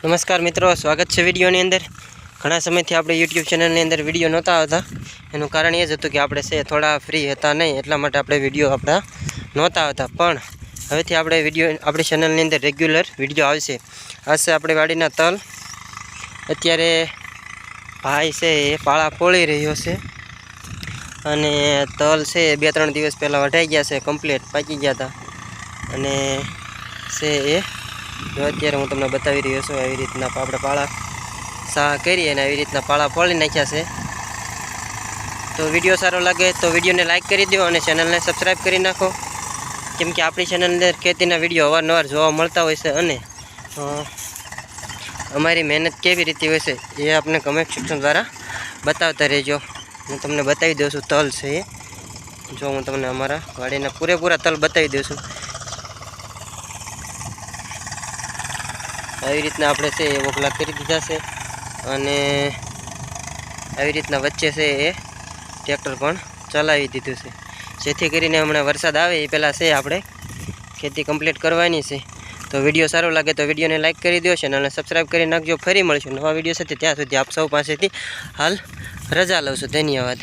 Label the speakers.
Speaker 1: નમસ્કાર મિત્રો, સ્વાગત છે વિડીયોની અંદર. ઘણા સમયથી આપણે યુટ્યુબ ચેનલની અંદર વીડિયો નહોતા આવતા. એનું કારણ એ જ હતું કે આપણે છે થોડા ફ્રી હતા નહીં, એટલા માટે આપણે વીડિયો આપણા નહોતા આવતા. પણ હવેથી આપણે વીડિયો, આપણી ચેનલની અંદર રેગ્યુલર વીડિયો આવશે. આ છે આપણે વાડીના તલ. અત્યારે ભાઈ છે એ પાળા પોળી રહ્યો છે. અને તલ છે બે ત્રણ દિવસ પહેલાં વઢાઈ ગયા છે કમ્પ્લીટ પાકી ગયા હતા. અને છે એ જો અત્યારે હું તમને બતાવી રહ્યો છું આવી રીતના આપણે પાળા સા કરી અને આવી રીતના પાળા ફોડી નાખ્યા છે. તો વીડિયો સારો લાગે તો વિડીયોને લાઇક કરી દો અને ચેનલને સબસ્ક્રાઈબ કરી નાખો. કેમ કે આપણી ચેનલ અંદર ખેતીના વીડિયો અવારનવાર જોવા મળતા હોય છે અને અમારી મહેનત કેવી રીતે હોય છે એ આપણે કમેન્ટ સેક્શન દ્વારા બતાવતા રહેજો. હું તમને બતાવી દઉં છું તલ છે એ. જો હું તમને અમારા વાડીના પૂરેપૂરા તલ બતાવી દઉં છું. આવી રીતના આપણે છે એ ઓગલા કરી દીધા છે. અને આવી રીતના વચ્ચે છે એ ટ્રેક્ટર પણ ચલાવી દીધું છે. જેથી કરીને હમણાં વરસાદ આવે એ પહેલાં છે આપણે ખેતી કમ્પ્લીટ કરવાની છે. તો વીડિયો સારો લાગે તો વિડીયોને લાઇક કરી દો અને સબસ્ક્રાઈબ કરી નાખજો. ફરી મળીશું નવા વીડિયો સાથે. ત્યાં સુધી આપ સૌ પાસેથી હાલ રજા લઉં છું. ધન્યવાદ.